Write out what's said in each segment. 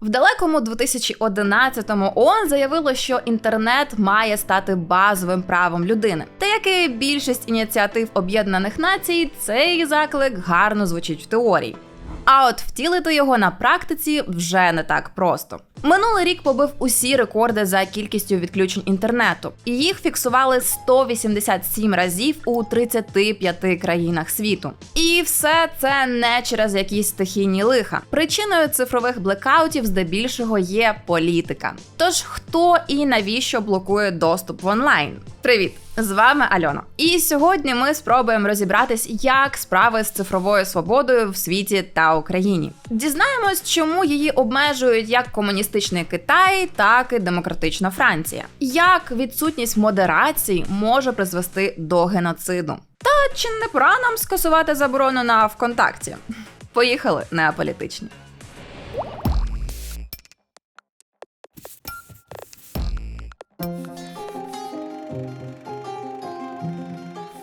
В далекому 2011-му ООН заявило, що інтернет має стати базовим правом людини. Та як і більшість ініціатив Об'єднаних Націй, цей заклик гарно звучить в теорії. А от втілити його на практиці вже не так просто. Минулий рік побив усі рекорди за кількістю відключень інтернету, їх фіксували 187 разів у 35 країнах світу. І все це не через якісь стихійні лиха. Причиною цифрових блекаутів здебільшого є політика. Тож хто і навіщо блокує доступ в онлайн? Привіт! З вами Альона. І сьогодні ми спробуємо розібратись, як справи з цифровою свободою в світі та Україні. Дізнаємось, чому її обмежують як комуністичний Китай, так і демократична Франція. Як відсутність модерації може призвести до геноциду? Та чи не пора нам скасувати заборону на ВКонтакті? Поїхали неаполітичні.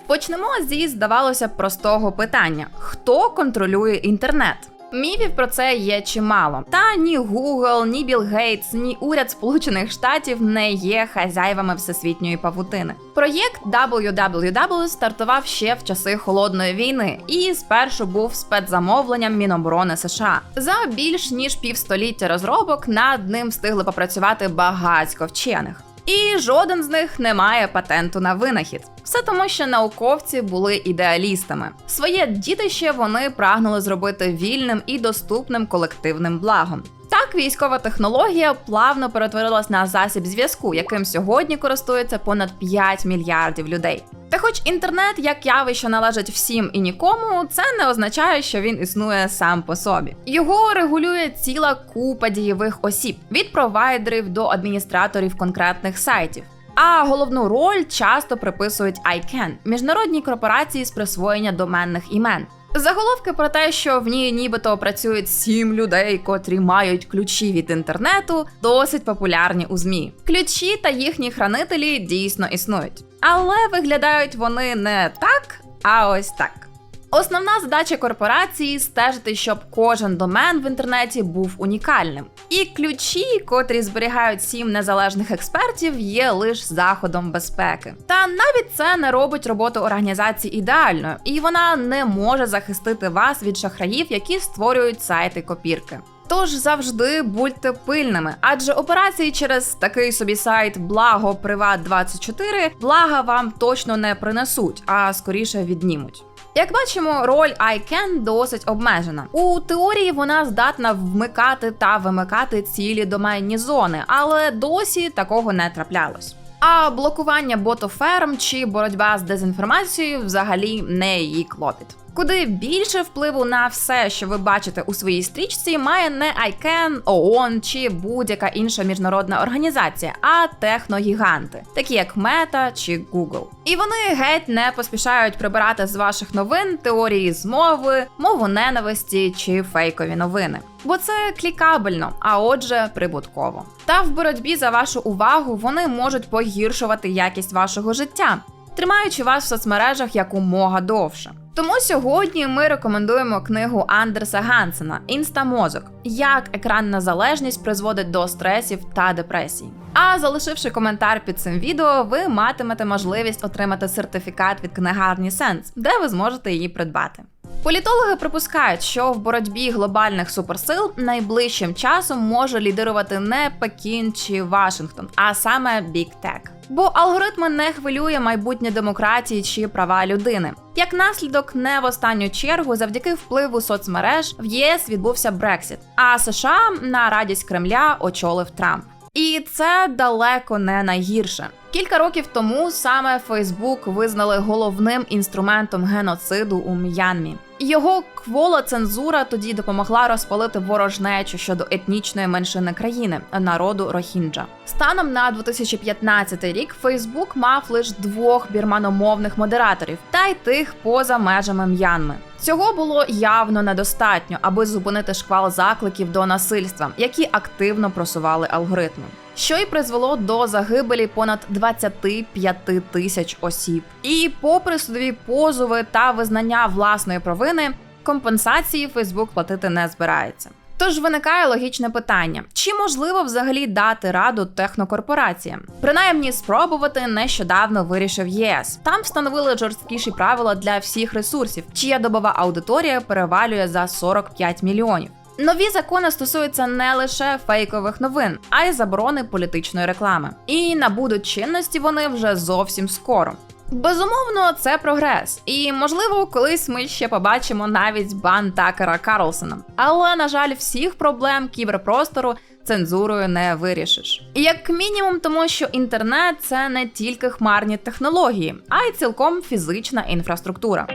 Почнемо зі, здавалося, простого питання: хто контролює інтернет? Міфів про це є чимало. Та ні Google, ні Білл Гейтс, ні уряд Сполучених Штатів не є хазяївами всесвітньої павутини. Проєкт WWW стартував ще в часи холодної війни і спершу був спецзамовленням Міноборони США. За більш ніж півстоліття розробок над ним встигли попрацювати багатько вчених. І жоден з них не має патенту на винахід. Все тому, що науковці були ідеалістами. Своє дітище вони прагнули зробити вільним і доступним колективним благом. Так, військова технологія плавно перетворилась на засіб зв'язку, яким сьогодні користується понад 5 мільярдів людей. Та, хоч інтернет як явище належить всім і нікому, це не означає, що він існує сам по собі. Його регулює ціла купа дієвих осіб від провайдерів до адміністраторів конкретних сайтів. А головну роль часто приписують ICANN – міжнародній корпорації з присвоєння доменних імен. Заголовки про те, що в ній нібито працюють сім людей, котрі мають ключі від інтернету, досить популярні у змі. Ключі та їхні хранителі дійсно існують, але виглядають вони не так, а ось так. Основна задача корпорації стежити, щоб кожен домен в інтернеті був унікальним. І ключі, котрі зберігають сім незалежних експертів, є лише заходом безпеки. Та навіть це не робить роботу організації ідеальною, і вона не може захистити вас від шахраїв, які створюють сайти копірки. Тож завжди будьте пильними, адже операції через такий собі сайт Благо Приват 24 блага вам точно не принесуть, а скоріше віднімуть. Як бачимо, роль ICANN досить обмежена. У теорії вона здатна вмикати та вимикати цілі доменні зони, але досі такого не траплялось. А блокування ботоферм чи боротьба з дезінформацією взагалі не її клопіт. Куди більше впливу на все, що ви бачите у своїй стрічці, має не ICANN, ООН чи будь-яка інша міжнародна організація, а техногіганти, такі як Meta чи Google. І вони геть не поспішають прибирати з ваших новин теорії змови, мову ненависті чи фейкові новини. Бо це клікабельно, а отже, прибутково. Та в боротьбі за вашу увагу вони можуть погіршувати якість вашого життя, тримаючи вас в соцмережах якомога довше. Тому сьогодні ми рекомендуємо книгу Андерса Гансена Інстамозок, як екранна залежність призводить до стресів та депресій. А залишивши коментар під цим відео, ви матимете можливість отримати сертифікат від книгарні Сенс, де ви зможете її придбати. Політологи припускають, що в боротьбі глобальних суперсил найближчим часом може лідирувати не Пекін чи Вашингтон, а саме Big Tech. Бо алгоритми не хвилює майбутнє демократії чи права людини. Як наслідок, не в останню чергу, завдяки впливу соцмереж в ЄС відбувся Брексіт, а США на радість Кремля очолив Трамп. І це далеко не найгірше. Кілька років тому саме Фейсбук визнали головним інструментом геноциду у М'янмі. Його квола цензура тоді допомогла розпалити ворожнечу щодо етнічної меншини країни народу Рохінджа. Станом на 2015 рік Фейсбук мав лише двох бірманомовних модераторів, та й тих поза межами М'янми. Цього було явно недостатньо, аби зупинити шквал закликів до насильства, які активно просували алгоритми. Що й призвело до загибелі понад 25 тисяч осіб. І, попри судові позови та визнання власної провини, компенсації Фейсбук платити не збирається. Тож виникає логічне питання: чи можливо взагалі дати раду технокорпораціям? Принаймні спробувати нещодавно вирішив ЄС. Там встановили жорсткіші правила для всіх ресурсів, чия добова аудиторія перевалює за 45 мільйонів. Нові закони стосуються не лише фейкових новин, а й заборони політичної реклами. І набудуть чинності вони вже зовсім скоро. Безумовно, це прогрес, і можливо, колись ми ще побачимо навіть бан Такера Карлсона. Але на жаль, всіх проблем кіберпростору цензурою не вирішиш. Як мінімум, тому що інтернет це не тільки хмарні технології, а й цілком фізична інфраструктура.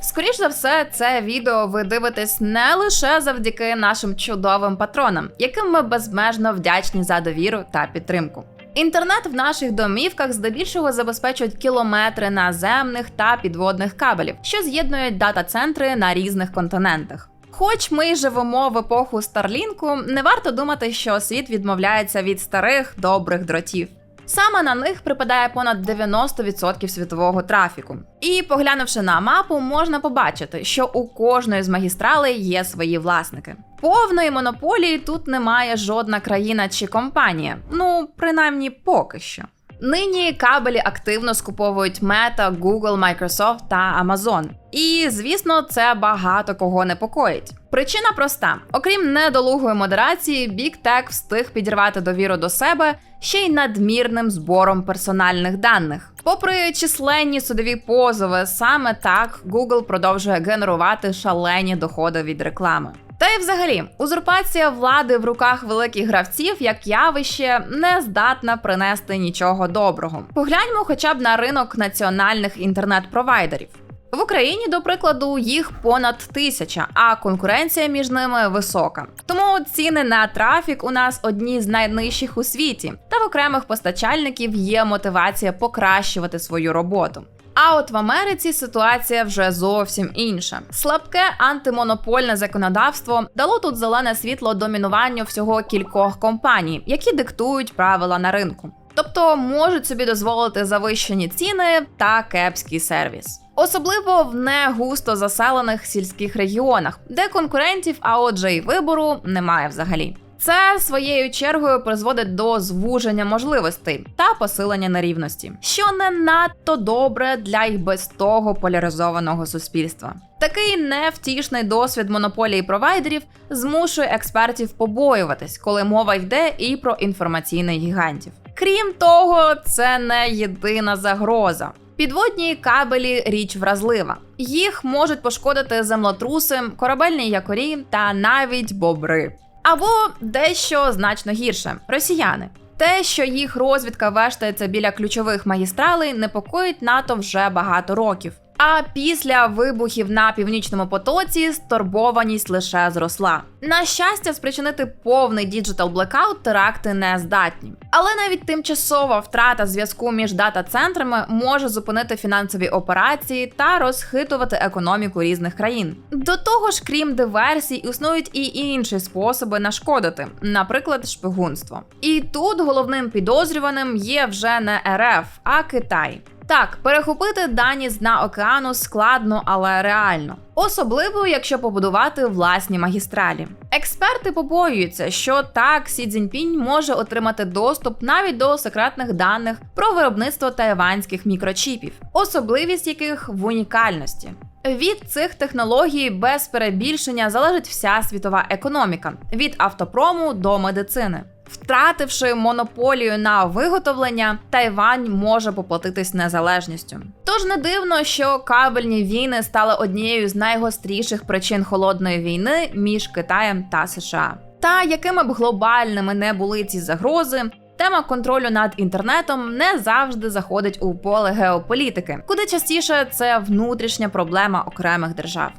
Скоріш за все, це відео ви дивитесь не лише завдяки нашим чудовим патронам, яким ми безмежно вдячні за довіру та підтримку. Інтернет в наших домівках здебільшого забезпечують кілометри наземних та підводних кабелів, що з'єднують дата-центри на різних континентах. Хоч ми живемо в епоху Старлінку, не варто думати, що світ відмовляється від старих добрих дротів. Саме на них припадає понад 90% світового трафіку. І поглянувши на мапу, можна побачити, що у кожної з магістралей є свої власники. Повної монополії тут немає жодна країна чи компанія, ну принаймні поки що. Нині кабелі активно скуповують Meta, Google, Microsoft та Amazon. І звісно, це багато кого непокоїть. Причина проста: окрім недолугої модерації, Big Tech встиг підірвати довіру до себе ще й надмірним збором персональних даних. Попри численні судові позови, саме так Google продовжує генерувати шалені доходи від реклами. Та й взагалі, узурпація влади в руках великих гравців як явище не здатна принести нічого доброго. Погляньмо хоча б на ринок національних інтернет-провайдерів. В Україні, до прикладу, їх понад тисяча, а конкуренція між ними висока. Тому ціни на трафік у нас одні з найнижчих у світі, та в окремих постачальників є мотивація покращувати свою роботу. А от в Америці ситуація вже зовсім інша. Слабке антимонопольне законодавство дало тут зелене світло домінуванню всього кількох компаній, які диктують правила на ринку. Тобто можуть собі дозволити завищені ціни та кепський сервіс. Особливо в не густо заселених сільських регіонах, де конкурентів, а отже, й вибору немає взагалі. Це своєю чергою призводить до звуження можливостей та посилення нерівності, що не надто добре для й без того поляризованого суспільства. Такий невтішний досвід монополії провайдерів змушує експертів побоюватись, коли мова йде і про інформаційних гігантів. Крім того, це не єдина загроза. Підводні кабелі річ вразлива. Їх можуть пошкодити землотруси, корабельні якорі та навіть бобри. Або дещо значно гірше росіяни. Те, що їх розвідка вештається біля ключових магістралей, непокоїть НАТО вже багато років. А після вибухів на північному потоці стурбованість лише зросла. На щастя, спричинити повний діджитал блекаут теракти не здатні. Але навіть тимчасова втрата зв'язку між дата-центрами може зупинити фінансові операції та розхитувати економіку різних країн. До того ж, крім диверсій, існують і інші способи нашкодити, наприклад, шпигунство. І тут головним підозрюваним є вже не РФ, а Китай. Так, перехопити дані з дна океану складно, але реально. Особливо, якщо побудувати власні магістралі. Експерти побоюються, що так Сі Цзіньпінь може отримати доступ навіть до секретних даних про виробництво тайванських мікрочіпів, особливість яких в унікальності. Від цих технологій без перебільшення залежить вся світова економіка від автопрому до медицини. Втративши монополію на виготовлення, Тайвань може поплатитись незалежністю. Тож не дивно, що кабельні війни стали однією з найгостріших причин холодної війни між Китаєм та США. Та якими б глобальними не були ці загрози, тема контролю над інтернетом не завжди заходить у поле геополітики, куди частіше це внутрішня проблема окремих держав.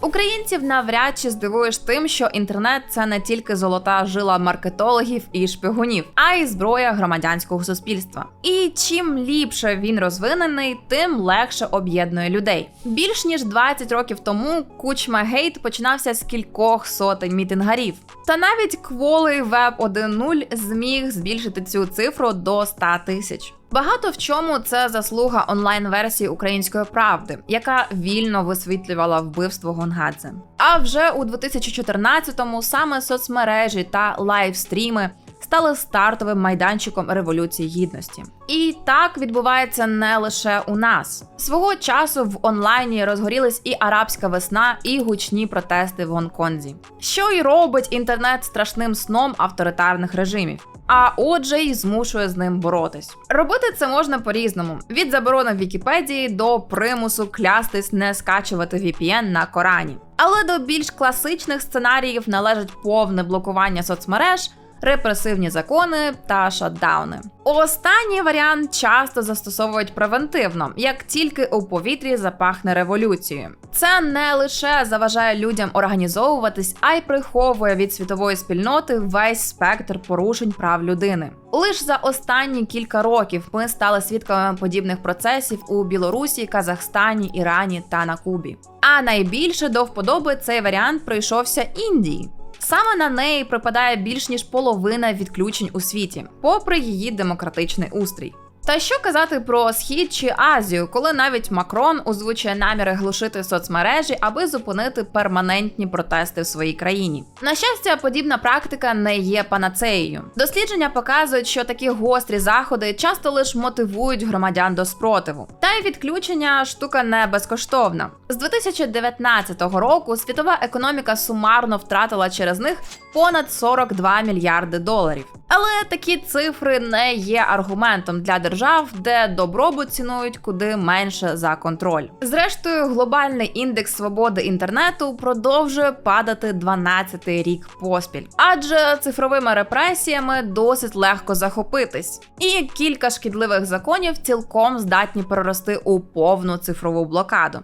Українців навряд чи здивуєш тим, що інтернет це не тільки золота жила маркетологів і шпигунів, а й зброя громадянського суспільства. І чим ліпше він розвинений, тим легше об'єднує людей. Більш ніж 20 років тому кучма гейт починався з кількох сотень мітингарів. Та навіть кволий веб 1.0 зміг збільшити цю цифру до 100 тисяч. Багато в чому це заслуга онлайн-версії української правди, яка вільно висвітлювала вбивство Гонгадзе. А вже у 2014-му саме соцмережі та лайвстріми стали стартовим майданчиком революції гідності. І так відбувається не лише у нас. Свого часу в онлайні розгорілись і арабська весна, і гучні протести в Гонконзі, що й робить інтернет страшним сном авторитарних режимів. А отже, й змушує з ним боротись. Робити це можна по-різному: від заборони в Вікіпедії до примусу клястись не скачувати VPN на Корані. Але до більш класичних сценаріїв належить повне блокування соцмереж репресивні закони та шатдауни. Останній варіант часто застосовують превентивно, як тільки у повітрі запахне революцією. Це не лише заважає людям організовуватись, а й приховує від світової спільноти весь спектр порушень прав людини. Лише за останні кілька років ми стали свідками подібних процесів у Білорусі, Казахстані, Ірані та на Кубі. А найбільше до вподоби цей варіант прийшовся Індії. Саме на неї припадає більш ніж половина відключень у світі, попри її демократичний устрій. Та що казати про схід чи Азію, коли навіть Макрон озвучує наміри глушити соцмережі, аби зупинити перманентні протести в своїй країні? На щастя, подібна практика не є панацеєю. Дослідження показують, що такі гострі заходи часто лише мотивують громадян до спротиву. Та й відключення штука не безкоштовна. З 2019 року світова економіка сумарно втратила через них понад 42 мільярди доларів. Але такі цифри не є аргументом для держав, де добробут цінують куди менше за контроль. Зрештою, глобальний індекс свободи інтернету продовжує падати 12-й рік поспіль, адже цифровими репресіями досить легко захопитись, і кілька шкідливих законів цілком здатні перерости у повну цифрову блокаду.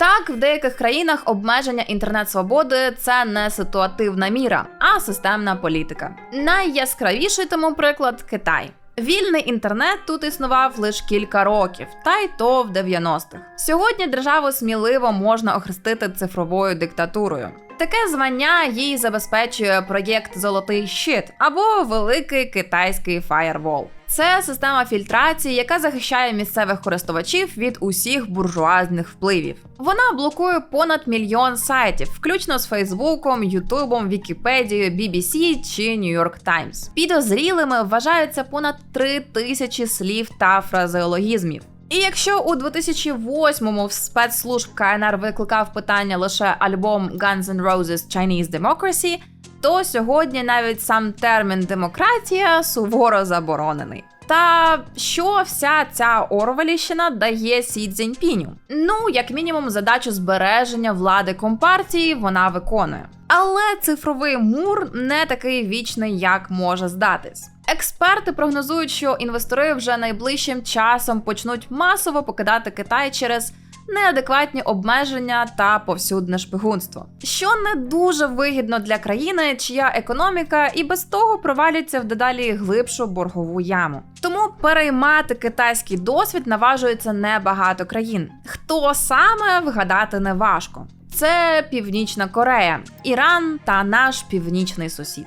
Так, в деяких країнах обмеження інтернет-свободи це не ситуативна міра, а системна політика. Найяскравіший тому приклад Китай. Вільний інтернет тут існував лише кілька років, та й то в 90-х. Сьогодні державу сміливо можна охрестити цифровою диктатурою. Таке звання їй забезпечує проєкт Золотий щит або Великий китайський фаєрвол. Це система фільтрації, яка захищає місцевих користувачів від усіх буржуазних впливів. Вона блокує понад мільйон сайтів, включно з Фейсбуком, Ютубом, Вікіпедією, BBC чи York Times. Підозрілими вважаються понад три тисячі слів та фразеологізмів. І якщо у 2008-му в спецслужб КНР викликав питання лише альбом Guns N' Roses Chinese Democracy, то сьогодні навіть сам термін демократія суворо заборонений. Та що вся ця Орвеліщина дає Сі Цзіньпіню? Ну, як мінімум, задачу збереження влади компартії вона виконує. Але цифровий мур не такий вічний, як може здатись. Експерти прогнозують, що інвестори вже найближчим часом почнуть масово покидати Китай через неадекватні обмеження та повсюдне шпигунство, що не дуже вигідно для країни, чия економіка і без того провалюється в дедалі глибшу боргову яму. Тому переймати китайський досвід наважується небагато країн. Хто саме вгадати не важко. Це Північна Корея, Іран та наш північний сусід.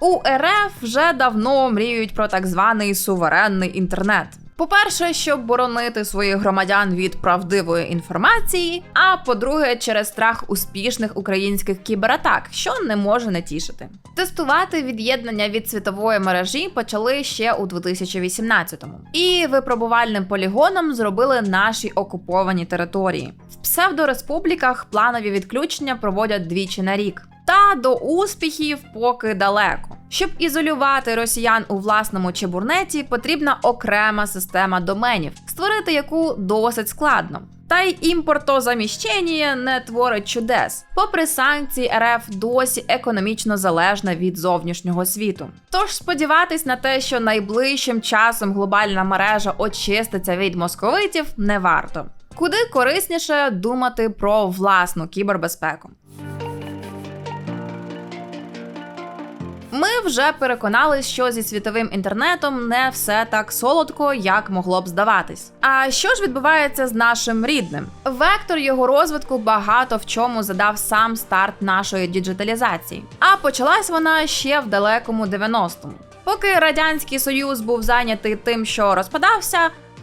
У РФ вже давно мріють про так званий суверенний інтернет. По-перше, щоб боронити своїх громадян від правдивої інформації. А по-друге, через страх успішних українських кібератак, що не може не тішити. Тестувати від'єднання від світової мережі почали ще у 2018-му. І випробувальним полігоном зробили наші окуповані території. В псевдореспубліках планові відключення проводять двічі на рік. До успіхів поки далеко. Щоб ізолювати росіян у власному чебурнеті, потрібна окрема система доменів, створити яку досить складно. Та й імпортозаміщення не творить чудес. Попри санкції, РФ досі економічно залежна від зовнішнього світу. Тож сподіватись на те, що найближчим часом глобальна мережа очиститься від московитів, не варто. Куди корисніше думати про власну кібербезпеку. Ми вже переконались, що зі світовим інтернетом не все так солодко, як могло б здаватись. А що ж відбувається з нашим рідним? Вектор його розвитку багато в чому задав сам старт нашої діджиталізації. А почалась вона ще в далекому 90-му. Поки радянський союз був зайнятий тим, що розпадався.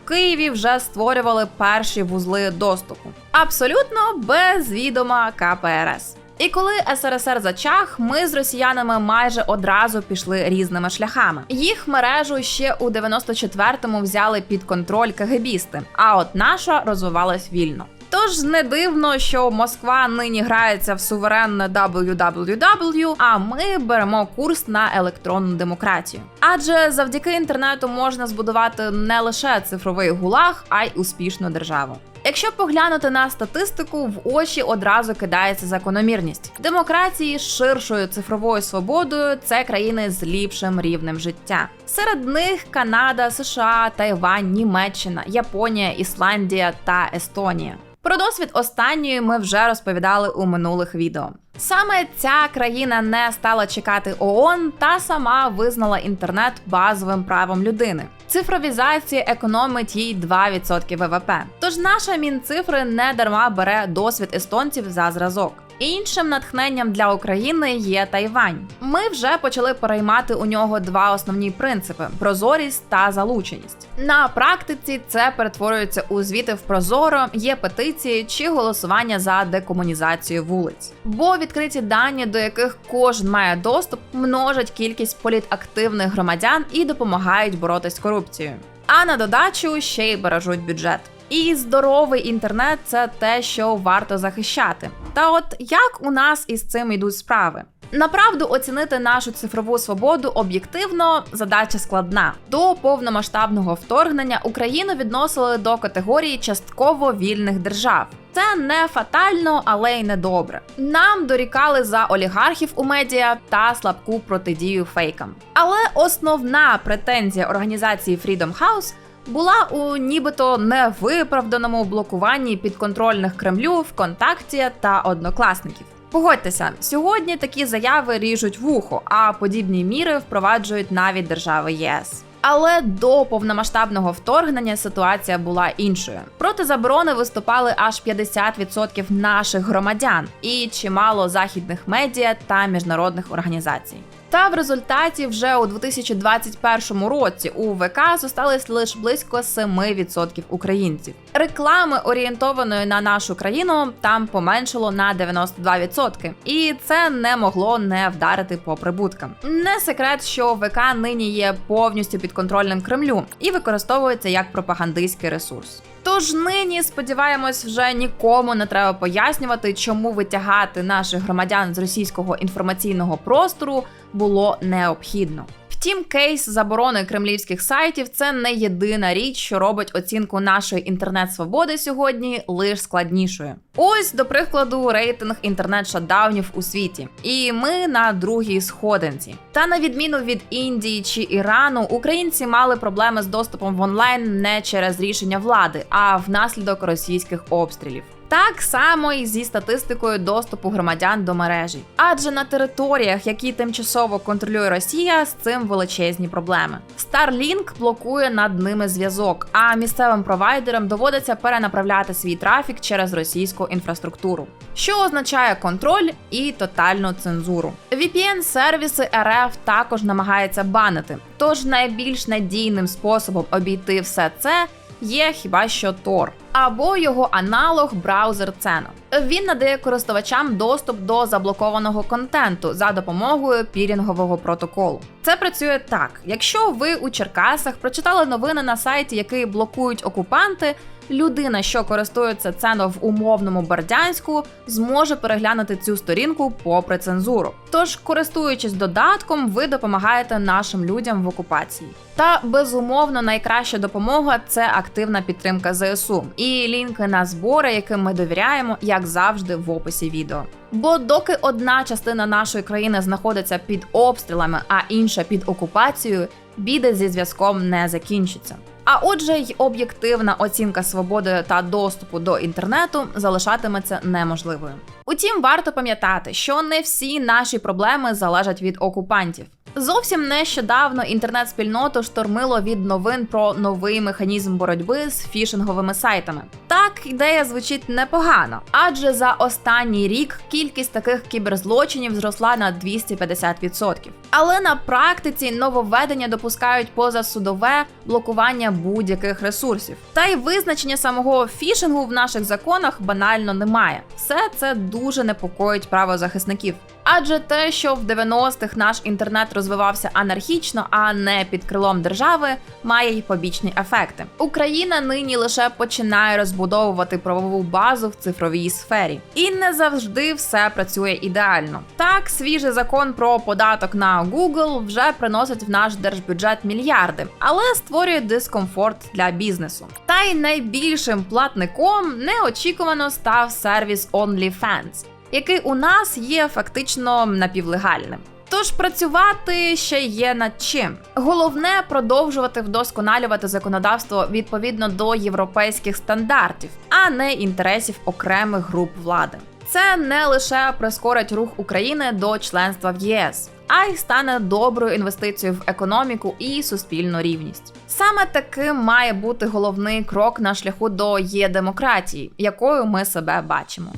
Києві вже створювали перші вузли доступу, абсолютно без відома КПРС. І коли СРСР зачах, ми з росіянами майже одразу пішли різними шляхами. Їх мережу ще у 94-му взяли під контроль КГБісти, а от наша розвивалась вільно. Тож не дивно, що Москва нині грається в суверенне WWW, а ми беремо курс на електронну демократію. Адже завдяки інтернету можна збудувати не лише цифровий гулаг, а й успішну державу. Якщо поглянути на статистику, в очі одразу кидається закономірність. Демократії з ширшою цифровою свободою це країни з ліпшим рівнем життя. Серед них Канада, США, Тайвань, Німеччина, Японія, Ісландія та Естонія. Про досвід останньої ми вже розповідали у минулих відео. Саме ця країна не стала чекати ООН та сама визнала інтернет базовим правом людини. Цифровізація економить їй 2% ВВП. Тож наша мінцифри не дарма бере досвід естонців за зразок. Іншим натхненням для України є Тайвань. Ми вже почали переймати у нього два основні принципи: прозорість та залученість. На практиці це перетворюється у звіти в прозоро, є петиції чи голосування за декомунізацію вулиць. Бо відкриті дані, до яких кожен має доступ, множать кількість політактивних громадян і допомагають боротись з корупцією. А на додачу ще й бережуть бюджет. І здоровий інтернет це те, що варто захищати. Та от як у нас із цим йдуть справи? Направду оцінити нашу цифрову свободу об'єктивно задача складна. До повномасштабного вторгнення Україну відносили до категорії частково вільних держав. Це не фатально, але й не добре. Нам дорікали за олігархів у медіа та слабку протидію фейкам. Але основна претензія організації Freedom House була у нібито невиправданому блокуванні підконтрольних Кремлю ВКонтакті та однокласників. Погодьтеся, сьогодні такі заяви ріжуть вухо, а подібні міри впроваджують навіть держави ЄС. Але до повномасштабного вторгнення ситуація була іншою. Проти заборони виступали аж 50% наших громадян і чимало західних медіа та міжнародних організацій. Та в результаті вже у 2021 році у ВК зосталось лише близько 7% українців. Реклами орієнтованої на нашу країну там поменшало на 92%. І це не могло не вдарити по прибуткам. Не секрет, що ВК нині є повністю підконтрольним Кремлю і використовується як пропагандистський ресурс. Тож нині сподіваємось, вже нікому не треба пояснювати, чому витягати наших громадян з російського інформаційного простору було необхідно. Втім, кейс заборони кремлівських сайтів це не єдина річ, що робить оцінку нашої інтернет-свободи сьогодні лише складнішою. Ось, до прикладу, рейтинг інтернет-шатдаунів у світі. І ми на другій сходинці. Та на відміну від Індії чи Ірану, українці мали проблеми з доступом в онлайн не через рішення влади, а внаслідок російських обстрілів. Так само і зі статистикою доступу громадян до мережі, адже на територіях, які тимчасово контролює Росія, з цим величезні проблеми. Starlink блокує над ними зв'язок, а місцевим провайдерам доводиться перенаправляти свій трафік через російську інфраструктуру, що означає контроль і тотальну цензуру. VPN-сервіси РФ також намагаються банити, тож найбільш надійним способом обійти все це є хіба що Tor. Або його аналог браузер Цено. Він надає користувачам доступ до заблокованого контенту за допомогою пірінгового протоколу. Це працює так: якщо ви у Черкасах прочитали новини на сайті, який блокують окупанти, людина, що користується цено в умовному Бердянську, зможе переглянути цю сторінку попри цензуру. Тож, користуючись додатком, ви допомагаєте нашим людям в окупації. Та безумовно найкраща допомога це активна підтримка ЗСУ і лінки на збори, яким ми довіряємо, як завжди, в описі відео. Бо доки одна частина нашої країни знаходиться під обстрілами, а інша під окупацією, біди зі зв'язком не закінчаться. А отже, й об'єктивна оцінка свободи та доступу до інтернету залишатиметься неможливою. Утім, варто пам'ятати, що не всі наші проблеми залежать від окупантів. Зовсім нещодавно інтернет-спільноту штормило від новин про новий механізм боротьби з фішинговими сайтами. Так, ідея звучить непогано, адже за останній рік кількість таких кіберзлочинів зросла на 250%. Але на практиці нововведення допускають позасудове блокування будь-яких ресурсів. Та й визначення самого фішингу в наших законах банально немає. Все це дуже непокоїть правозахисників. Адже те, що в 90-х наш інтернет розвивався анархічно, а не під крилом держави, має й побічні ефекти. Україна нині лише починає розбудовувати правову базу в цифровій сфері, і не завжди все працює ідеально. Так, свіжий закон про податок на Google вже приносить в наш держбюджет мільярди, але створює дискомфорт для бізнесу. Та й найбільшим платником неочікувано став сервіс OnlyFans який у нас є фактично напівлегальним. Тож працювати ще є над чим. Головне продовжувати вдосконалювати законодавство відповідно до європейських стандартів, а не інтересів окремих груп влади. Це не лише прискорить рух України до членства в ЄС, а й стане доброю інвестицією в економіку і суспільну рівність. Саме таким має бути головний крок на шляху до є-демократії, якою ми себе бачимо.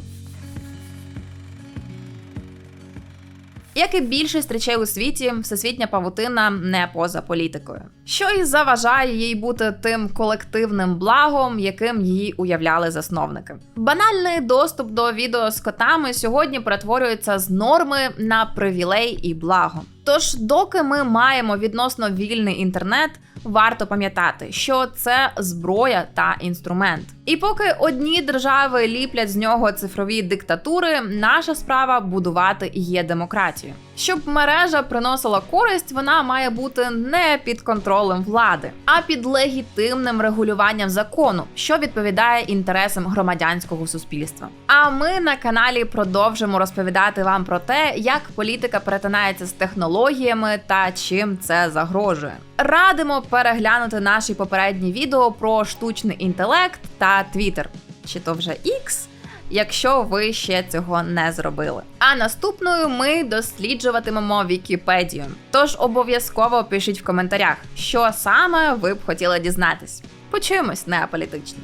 Як і більшість речей у світі, всесвітня павутина не поза політикою, що і заважає їй бути тим колективним благом, яким її уявляли засновники. Банальний доступ до відео з котами сьогодні перетворюється з норми на привілей і благо. Тож, доки ми маємо відносно вільний інтернет, варто пам'ятати, що це зброя та інструмент. І поки одні держави ліплять з нього цифрові диктатури, наша справа будувати є демократію. Щоб мережа приносила користь, вона має бути не під контролем влади, а під легітимним регулюванням закону, що відповідає інтересам громадянського суспільства. А ми на каналі продовжимо розповідати вам про те, як політика перетинається з технологіями та чим це загрожує. Радимо переглянути наші попередні відео про штучний інтелект та Твіттер, чи то вже X, якщо ви ще цього не зробили. А наступною ми досліджуватимемо Вікіпедію. Тож обов'язково пишіть в коментарях, що саме ви б хотіли дізнатись. Почуємось неаполітично.